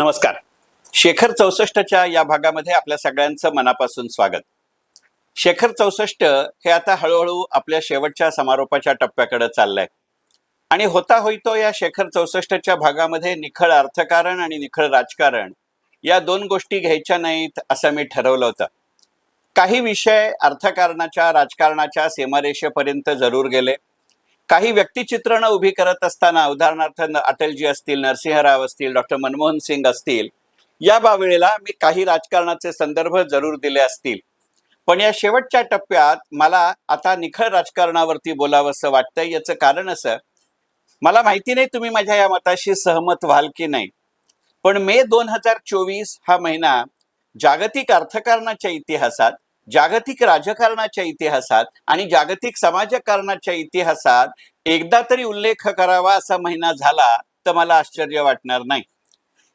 नमस्कार. शेखर चौसष्टच्या या भागामध्ये आपल्या सगळ्यांचं मनापासून स्वागत. शेखर चौसष्ट हे आता हळूहळू आपल्या शेवटच्या समारोपाच्या टप्प्याकडे चाललंय. आणि होता होईतो या शेखर चौसष्टच्या भागामध्ये निखळ अर्थकारण आणि निखळ राजकारण या दोन गोष्टी घ्यायच्या नाहीत असं मी ठरवलं होतं. काही विषय अर्थकारणाच्या राजकारणाच्या सीमारेषेपर्यंत जरूर गेले. काही व्यक्तिचित्रणं उभी करत असताना उदाहरणार्थ अटलजी असतील नरसिंहराव असतील डॉक्टर मनमोहन सिंग असतील या बावेळेला मी काही राजकारणाचे संदर्भ जरूर दिले असतील. पण या शेवटच्या टप्प्यात मला आता निखळ राजकारणावरती बोलावंसं वाटतंय याचं कारण असं मला माहिती नाही तुम्ही माझ्या या मताशी सहमत व्हाल की नाही. पण मे दोन हजार चोवीस हा महिना जागतिक अर्थकारणाच्या इतिहासात जागतिक राजकारणाच्या इतिहासात आणि जागतिक समाजकारणाच्या इतिहासात एकदा तरी उल्लेख करावा असा महिना झाला तर मला आश्चर्य वाटणार नाही.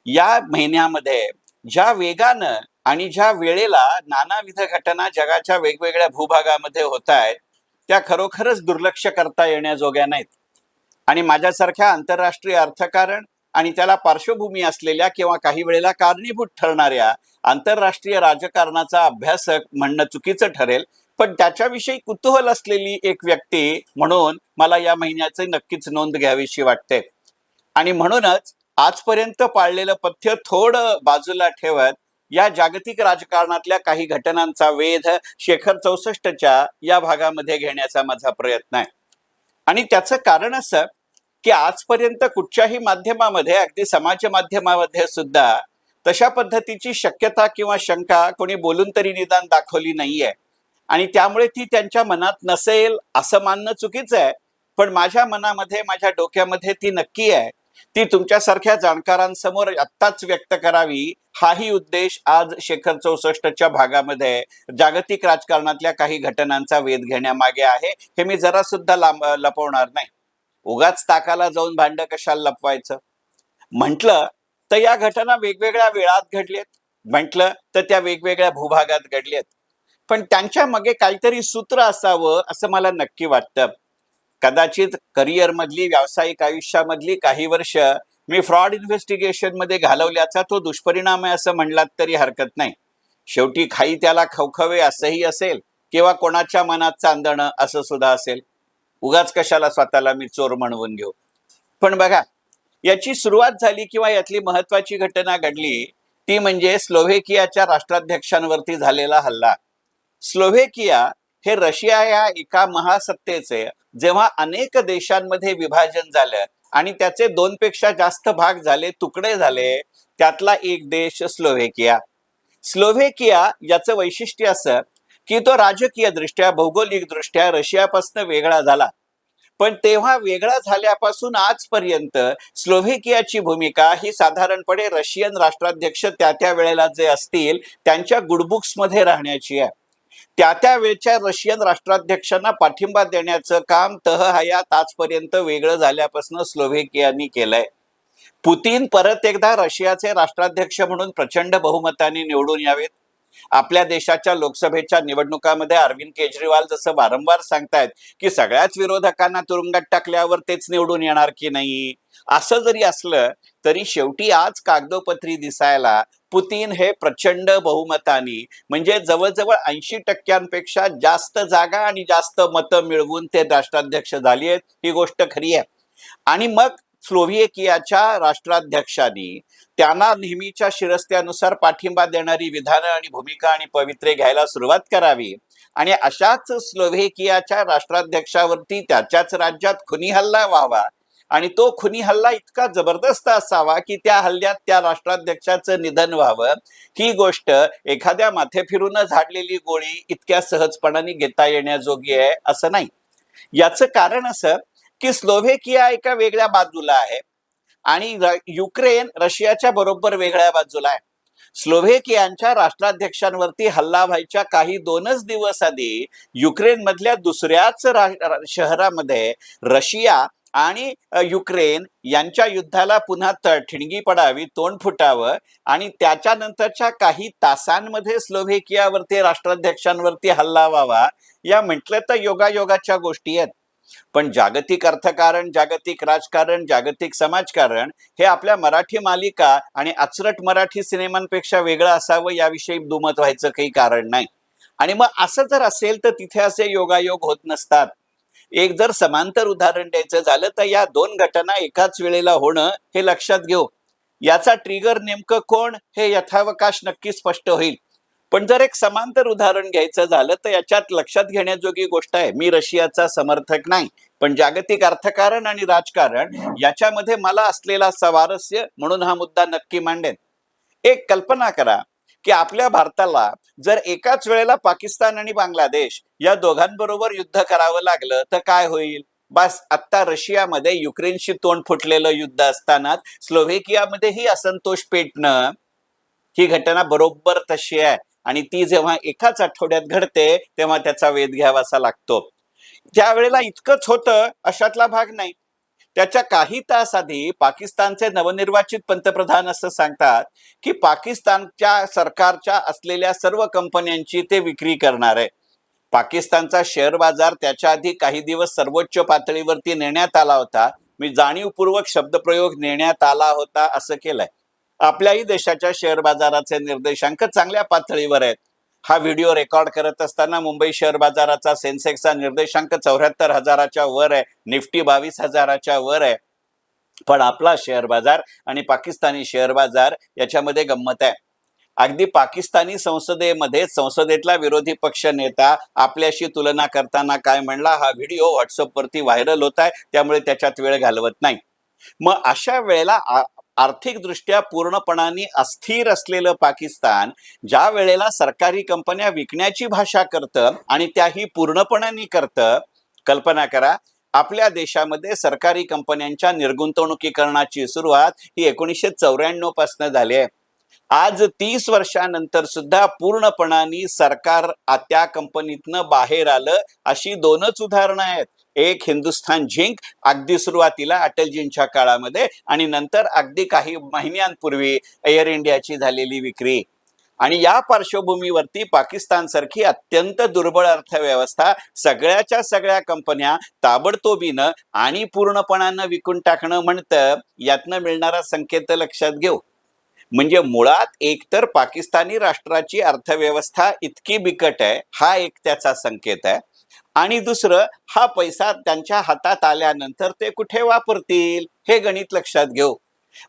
या महिन्यामध्ये ज्या वेगानं आणि ज्या वेळेला नानाविध घटना जगाच्या वेगवेगळ्या भूभागामध्ये होत आहेत त्या खरोखरच दुर्लक्ष करता येण्याजोग्या नाहीत. आणि माझ्यासारख्या आंतरराष्ट्रीय अर्थकारण आणि त्याला पार्श्वभूमी असलेल्या किंवा काही वेळेला कारणीभूत ठरणाऱ्या आंतरराष्ट्रीय राजकारणाचा अभ्यासक म्हणणं चुकीचं ठरेल पण त्याच्याविषयी कुतूहल असलेली एक व्यक्ती म्हणून मला या महिन्याची नक्कीच नोंद घ्यावीशी वाटते. आणि म्हणूनच आजपर्यंत पाळलेलं पथ्य थोडं बाजूला ठेवत या जागतिक राजकारणातल्या काही घटनांचा वेध शेखर चौसष्टच्या या भागामध्ये घेण्याचा माझा प्रयत्न आहे. आणि त्याचं कारण असं की आजपर्यंत कुठच्याही माध्यमामध्ये अगदी समाज माध्यमामध्ये सुद्धा तशा पद्धतीची शक्यता किंवा शंका कोणी बोलून तरी निदान दाखवली नाहीये. आणि त्यामुळे ती त्यांच्या मनात नसेल असं मानणं चुकीचं आहे. पण माझ्या मनामध्ये माझ्या डोक्यामध्ये ती नक्की आहे. ती तुमच्यासारख्या जाणकारांसमोर आत्ताच व्यक्त करावी. हाही उद्देश आज शेखर चौसष्टच्या भागामध्ये जागतिक राजकारणातल्या काही घटनांचा वेध घेण्यामागे आहे. हे मी जरा सुद्धा लांब लपवणार नाही. उगाच ताकाला जाऊन भांड कशाला लपवायचं? म्हटलं तर या घटना वेगवेगळ्या वेळात घडल्यात म्हटलं तर त्या वेगवेगळ्या भूभागात घडल्यात पण त्यांच्या मागे काहीतरी सूत्र असावं असं मला नक्की वाटतं. कदाचित करिअर मधली व्यावसायिक आयुष्यामधली काही वर्ष मी फ्रॉड इन्व्हेस्टिगेशनमध्ये घालवल्याचा तो दुष्परिणाम आहे असं म्हणलात तरी हरकत नाही. शेवटी खाई त्याला खवखवे असंही असेल किंवा कोणाच्या मनात चांदणं असं सुद्धा असेल. उगाच कशाला स्वतःला मी चोर म्हणवून घेऊ. पण बघा याची सुरुवात झाली किंवा यातली महत्वाची घटना घडली ती म्हणजे स्लोव्हेकियाच्या राष्ट्राध्यक्षांवरती झालेला हल्ला. स्लोव्हेकिया हे रशिया या एका महासत्तेचे जेव्हा अनेक देशांमध्ये विभाजन झालं आणि त्याचे दोन पेक्षा जास्त भाग झाले तुकडे झाले त्यातला एक देश स्लोव्हेकिया. स्लोव्हेकिया याचं वैशिष्ट्य असं की तो राजकीय दृष्ट्या भौगोलिक दृष्ट्या रशियापासून वेगळा झाला. पण तेव्हा वेगळा झाल्यापासून आजपर्यंत स्लोव्हेकियाची भूमिका ही साधारणपणे रशियन राष्ट्राध्यक्ष त्या त्या वेळेला जे असतील त्यांच्या गुडबुक्समध्ये राहण्याची आहे. त्या त्या वेळच्या रशियन राष्ट्राध्यक्षांना पाठिंबा देण्याचं काम तह हयात आजपर्यंत वेगळं झाल्यापासून स्लोव्हेकियानी केलंय. पुतीन परत एकदा रशियाचे राष्ट्राध्यक्ष म्हणून प्रचंड बहुमताने निवडून यावेत. आपल्या देशाच्या लोकसभेच्या निवडणुकामध्ये अरविंद केजरीवाल जसं वारंवार सांगतायत की सगळ्याच विरोधकांना तुरुंगात टाकल्यावर तेच निवडून येणार की नाही? असं जरी असलं तरी शेवटी आज कागदोपत्री दिसायला पुतीन हे प्रचंड बहुमतानी म्हणजे जवळजवळ ऐंशी टक्क्यांपेक्षा जास्त जागा आणि जास्त मतं मिळवून ते राष्ट्राध्यक्ष झाली आहेत ही गोष्ट खरी आहे. आणि मग स्लोव्हिएकियाच्या राष्ट्राध्यक्षांनी त्यांना नेहमीच्या शिरस्त्यानुसार पाठिंबा देणारी विधानं आणि भूमिका आणि पवित्रे घ्यायला सुरुवात करावी. आणि अशाच स्लोव्हेकियाच्या राष्ट्राध्यक्षावरती त्याच्याच राज्यात खुनी हल्ला व्हावा. आणि तो खुनी हल्ला इतका जबरदस्त असावा की त्या हल्ल्यात त्या राष्ट्राध्यक्षाचं निधन व्हावं. ही गोष्ट एखाद्या माथे फिरून झाडलेली गोळी इतक्या सहजपणाने घेता येण्याजोगी आहे असं नाही. याचं कारण असं की स्लोव्हेकिया एका वेगळ्या बाजूला आहे. आणि युक्रेन रशियाच्या बरोबर वेगळ्या बाजूला आहे. स्लोव्हेकियांच्या राष्ट्राध्यक्षांवरती हल्ला व्हायच्या काही दोनच दिवस आधी युक्रेन मधल्या दुसऱ्याच शहरामध्ये रशिया आणि युक्रेन यांच्या युद्धाला पुन्हा ठिणगी पडावी तोंड फुटावं आणि त्याच्यानंतरच्या काही तासांमध्ये स्लोव्हेकियावरती राष्ट्राध्यक्षांवरती हल्ला व्हावा या म्हटलं तर योगायोगाच्या गोष्टी आहेत. पण जागतिक अर्थकारण जागतिक राजकारण जागतिक समाजकारण हे आपल्या मराठी मालिका आणि अचरट मराठी सिनेमांपेक्षा वेगळं असावं याविषयी दुमत व्हायचं काही कारण नाही. आणि मग असं जर असेल तर तिथे असे योगायोग होत नसतात. एक जर समांतर उदाहरण द्यायचं झालं तर या दोन घटना एकाच वेळेला होणं हे लक्षात घेऊ. याचा ट्रिगर नेमकं कोण हे यथावकाश नक्की स्पष्ट होईल. पण जर एक समांतर उदाहरण घ्यायचं झालं तर याच्यात लक्षात घेण्याजोगी गोष्ट आहे मी रशियाचा समर्थक नाही पण जागतिक अर्थकारण आणि राजकारण याच्यामध्ये मला असलेला स्वारस्य म्हणून हा मुद्दा नक्की मांडेन. एक कल्पना करा की आपल्या भारताला जर एकाच वेळेला पाकिस्तान आणि बांगलादेश या दोघांबरोबर युद्ध करावं लागलं तर काय होईल? बस आत्ता रशियामध्ये युक्रेनशी तोंड फुटलेलं युद्ध असताना स्लोव्हेकियामध्येही असंतोष पेटणं ही घटना बरोबर तशी आहे. आणि ती जेव्हा एकाच आठवड्यात घडते तेव्हा त्याचा वेध घ्यावासा लागतो. त्यावेळेला इतकंच होतं अशातला भाग नाही. त्याच्या काही तास आधी पाकिस्तानचे नवनिर्वाचित पंतप्रधान असं सांगतात की पाकिस्तानच्या सरकारच्या असलेल्या सर्व कंपन्यांची ते विक्री करणार आहे. पाकिस्तानचा शेअर बाजार त्याच्या आधी काही दिवस सर्वोच्च पातळीवरती नेण्यात आला होता. मी जाणीवपूर्वक शब्दप्रयोग नेण्यात आला होता असं केलंय. आपल्याही देशाच्या शेअर बाजाराचे निर्देशांक चांगल्या पातळीवर आहेत. हा व्हिडिओ रेकॉर्ड करत असताना मुंबई शेअर बाजाराचा सेन्सेक्सचा निर्देशांक चौऱ्याहत्तर हजाराच्या वर आहे. निफ्टी बावीस हजाराच्या वर आहे. पण आपला शेअर बाजार आणि पाकिस्तानी शेअर बाजार याच्यामध्ये गंमत आहे. अगदी पाकिस्तानी संसदेमध्ये संसदेतला विरोधी पक्ष नेता आपल्याशी तुलना करताना काय म्हणला हा व्हिडिओ व्हॉट्सअपवरती व्हायरल होत आहे त्यामुळे त्याच्यात वेळ घालवत नाही. मग अशा वेळेला आर्थिकदृष्ट्या पूर्णपणाने अस्थिर असलेलं पाकिस्तान ज्या वेळेला सरकारी कंपन्या विकण्याची भाषा करतं आणि त्याही पूर्णपणाने करतं कल्पना करा आपल्या देशामध्ये सरकारी कंपन्यांच्या निर्गुंतवणुकीकरणाची सुरुवात ही एकोणीसशे चौऱ्याण्णवपासून झाली आहे. आज तीस वर्षानंतर सुद्धा पूर्णपणाने सरकार त्या कंपनीतनं बाहेर आलं अशी दोनच उदाहरणं आहेत. एक हिंदुस्थान झिंक अगदी सुरुवातीला अटलजींच्या काळामध्ये आणि नंतर अगदी काही महिन्यांपूर्वी एअर इंडियाची झालेली विक्री. आणि या पार्श्वभूमीवरती पाकिस्तान सारखी अत्यंत दुर्बळ अर्थव्यवस्था सगळ्याच्या सगळ्या कंपन्या ताबडतोबीनं आणि पूर्णपणानं विकून टाकणं म्हणतं यातनं मिळणारा संकेत लक्षात घेऊ. म्हणजे मुळात एकतर पाकिस्तानी राष्ट्राची अर्थव्यवस्था इतकी बिकट आहे हा एक त्याचा संकेत आहे. आणि दुसरं हा पैसा त्यांच्या हातात आल्यानंतर ते कुठे वापरतील हे गणित लक्षात घेऊ.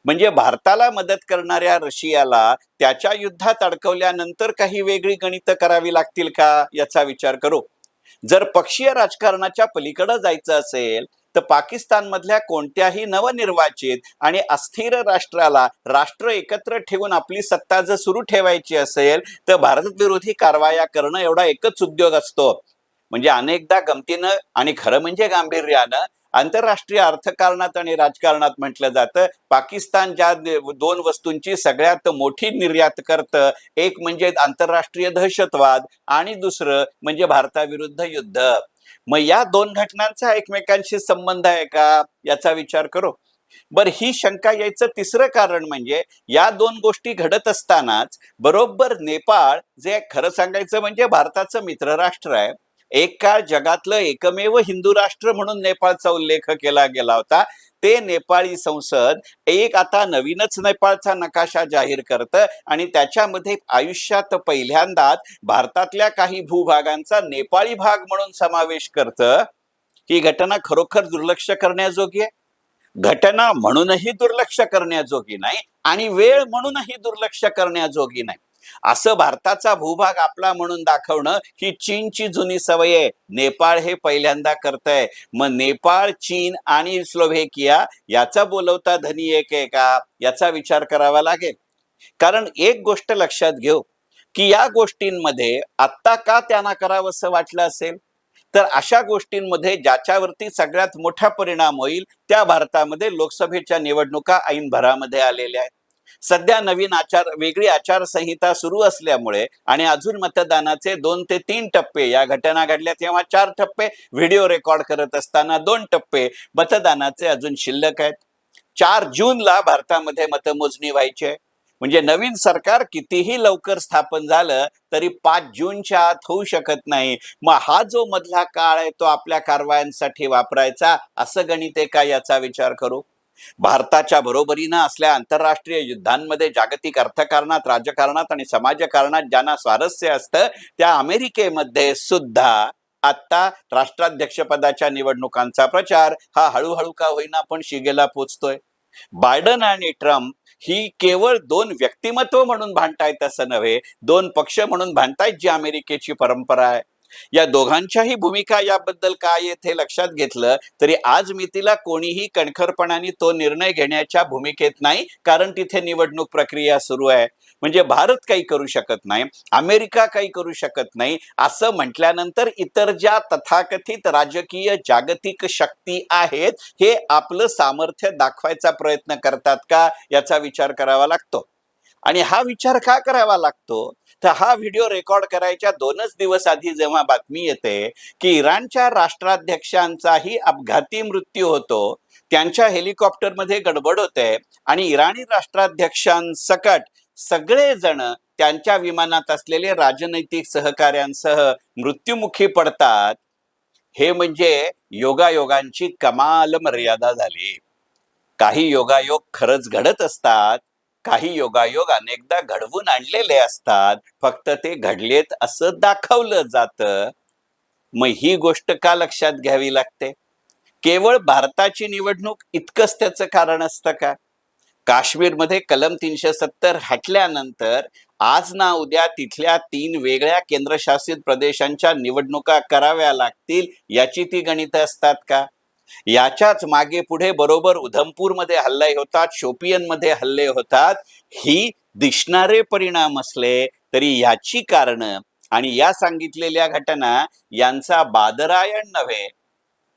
म्हणजे भारताला मदत करणाऱ्या रशियाला त्याच्या युद्धात अडकवल्यानंतर काही वेगळी गणितं करावी लागतील का याचा विचार करू. जर पक्षीय राजकारणाच्या पलीकडे जायचं असेल तर पाकिस्तान मधल्या कोणत्याही नवनिर्वाचित आणि अस्थिर राष्ट्राला राष्ट्र एकत्र ठेवून आपली सत्ता जर सुरू ठेवायची असेल तर भारत विरोधी कारवाया करणं एवढा एकच उद्योग असतो. म्हणजे अनेकदा गमतीनं आणि खरं म्हणजे गांभीर्यानं आंतरराष्ट्रीय अर्थकारणात आणि राजकारणात म्हटलं जातं. पाकिस्तान ज्या दोन वस्तूंची सगळ्यात मोठी निर्यात करतं एक म्हणजे आंतरराष्ट्रीय दहशतवाद आणि दुसरं म्हणजे भारताविरुद्ध युद्ध. मग या दोन घटनांचा एकमेकांशी संबंध आहे का? याचा विचार करू. बर ही शंका यायचं तिसरं कारण म्हणजे या दोन गोष्टी घडत असतानाच बरोबर नेपाळ जे खरं सांगायचं म्हणजे भारताचं मित्रराष्ट्र आहे एक काळ जगातलं एकमेव हिंदू राष्ट्र म्हणून नेपाळचा उल्लेख केला गेला होता. ते नेपाळी संसद एक आता नवीनच नेपाळचा नकाशा जाहीर करतं आणि त्याच्यामध्ये आयुष्यात पहिल्यांदाच भारतातल्या काही भूभागांचा नेपाळी भाग म्हणून समावेश करतं. ही घटना खरोखर दुर्लक्ष करण्याजोगी आहे. घटना म्हणूनही दुर्लक्ष करण्याजोगी नाही आणि वेळ म्हणूनही दुर्लक्ष करण्याजोगी नाही. असं भारताचा भूभाग आपला म्हणून दाखवणं ही चीनची जुनी सवय आहे. नेपाळ हे पहिल्यांदा करतंय. मग नेपाळ चीन आणि स्लोव्हेकिया याचा बोलवता धनी एक आहे का? याचा विचार करावा लागेल. कारण एक गोष्ट लक्षात घेऊ की या गोष्टींमध्ये आत्ता का त्यांना करावंसं वाटलं असेल? तर अशा गोष्टींमध्ये ज्याच्यावरती सगळ्यात मोठा परिणाम होईल त्या भारतामध्ये लोकसभेच्या निवडणुका ऐन भरामध्ये आलेल्या आहेत. सध्या नवीन आचार वेगळी आचारसंहिता सुरू असल्यामुळे आणि अजून मतदानाचे दोन ते तीन टप्पे या घटना घडल्या तेव्हा चार टप्पे व्हिडिओ रेकॉर्ड करत असताना दोन टप्पे मतदानाचे अजून शिल्लक आहेत. चार जूनला भारतामध्ये मतमोजणी व्हायची आहे. म्हणजे नवीन सरकार कितीही लवकर स्थापन झालं तरी पाच जूनच्या आत होऊ शकत नाही. मग हा जो मधला काळ आहे तो आपल्या कारवायांसाठी वापरायचा? असं गणित आहे का याचा विचार करू? भारताच्या बरोबरीनं असल्या आंतरराष्ट्रीय युद्धांमध्ये जागतिक अर्थकारणात राजकारणात आणि समाजकारणात ज्यांना स्वारस्य असतं त्या अमेरिकेमध्ये सुद्धा आता राष्ट्राध्यक्षपदाच्या निवडणुकांचा प्रचार हा हळूहळू का होईना पण शिगेला पोचतोय. बायडन आणि ट्रम्प ही केवळ दोन व्यक्तिमत्व म्हणून भांडतायत असं नव्हे दोन पक्ष म्हणून भांडतायत जी अमेरिकेची परंपरा आहे. या दोघांच्याही भूमिका याबद्दल काय येथे लक्षात घेतलं तरी आज मितीला कोणीही कणखरपणाने तो निर्णय घेण्याच्या भूमिकेत नाही कारण तिथे निवडणूक प्रक्रिया सुरू आहे. म्हणजे भारत काही करू शकत नाही अमेरिका काही करू शकत नाही असं म्हटल्यानंतर इतर ज्या तथाकथित राजकीय जागतिक शक्ती आहेत हे आपलं सामर्थ्य दाखवायचा प्रयत्न करतात का याचा विचार करावा लागतो. आणि हा विचार का करावा लागतो? तर हा व्हिडिओ रेकॉर्ड करायच्या दोनच दिवस आधी जेव्हा बातमी येते की इराणच्या राष्ट्राध्यक्षांचाही अपघाती मृत्यू होतो. त्यांच्या हेलिकॉप्टरमध्ये गडबड होते आणि इराणी राष्ट्राध्यक्षांसकट सगळेजण त्यांच्या विमानात असलेले राजनैतिक सहकाऱ्यांसह मृत्युमुखी पडतात. हे म्हणजे योगायोगांची कमाल मर्यादा झाली. काही योगायोग खरंच घडत असतात काही योगायोग अनेकदा घडवून आणलेले असतात. फक्त ते घडलेत असं दाखवलं जातं. मग ही गोष्ट का लक्षात घ्यावी लागते? केवळ भारताची निवडणूक इतकंच त्याचं कारण असतं का? काश्मीरमध्ये कलम तीनशे सत्तर हटल्यानंतर आज ना उद्या तिथल्या तीन वेगळ्या केंद्रशासित प्रदेशांच्या निवडणुका कराव्या लागतील याची ती गणितं असतात का? याच्याच मागे पुढे बरोबर उधमपूरमध्ये हल्ले होतात शोपियनमध्ये हल्ले होतात. ही दिसणारे परिणाम असले तरी याची कारणं आणि या सांगितलेल्या घटना यांचा बादरायण नव्हे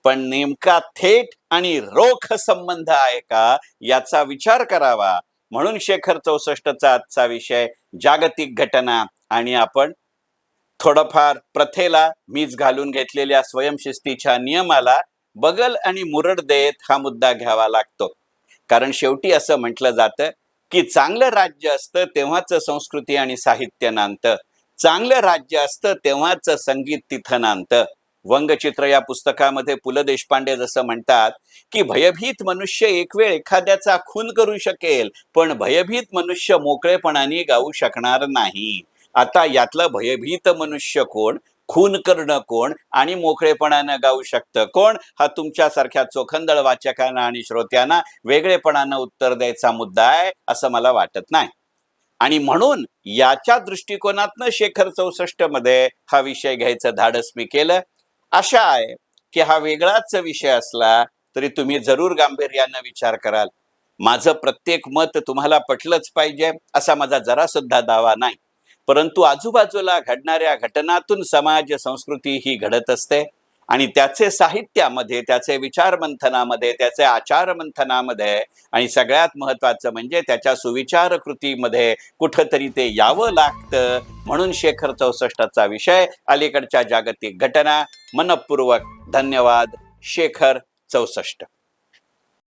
पण नेमका थेट आणि रोख संबंध आहे का याचा विचार करावा. म्हणून शेखर चौसष्टचा आजचा विषय जागतिक घटना आणि आपण थोडंफार प्रथेला मीच घालून घेतलेल्या स्वयंशिस्तीच्या नियमाला बगल आणि मुरड देत हा मुद्दा घ्यावा लागतो. कारण शेवटी असं म्हटलं जातं की चांगलं राज्य असतं तेव्हाच संस्कृती आणि साहित्य नांदतं. चांगलं राज्य असतं तेव्हाच संगीत तिथं नांदतं. वंगचित्र या पुस्तकामध्ये पु ल देशपांडे जसं म्हणतात की भयभीत मनुष्य एक वेळ एखाद्याचा खून करू शकेल पण भयभीत मनुष्य मोकळेपणाने गाऊ शकणार नाही. आता यातलं भयभीत मनुष्य कोण? खून करणं कोण आणि मोकळेपणानं गाऊ शकतं कोण? हा तुमच्यासारख्या चोखंदळ वाचकांना आणि श्रोत्यांना वेगळेपणानं उत्तर द्यायचा मुद्दा आहे असं मला वाटत नाही. आणि म्हणून याच्या दृष्टिकोनातनं शेखर चौसष्टमध्ये हा विषय घ्यायचं धाडस मी केलं. आशा आहे की हा वेगळाच विषय असला तरी तुम्ही जरूर गांभीर्यानं विचार कराल. माझं प्रत्येक मत तुम्हाला पटलंच पाहिजे असा माझा जरा सुद्धा दावा नाही. परंतु आजूबाजूला घडणाऱ्या घटनातून समाज संस्कृती ही घडत असते. आणि त्याचे साहित्यामध्ये त्याचे विचारमंथनामध्ये त्याचे आचारमंथनामध्ये आणि सगळ्यात महत्वाचं म्हणजे त्याच्या सुविचार कृतीमध्ये कुठंतरी ते यावं लागतं म्हणून शेखर चौसष्टचा विषय अलीकडच्या जागतिक घटना. मनपूर्वक धन्यवाद शेखर चौसष्ट.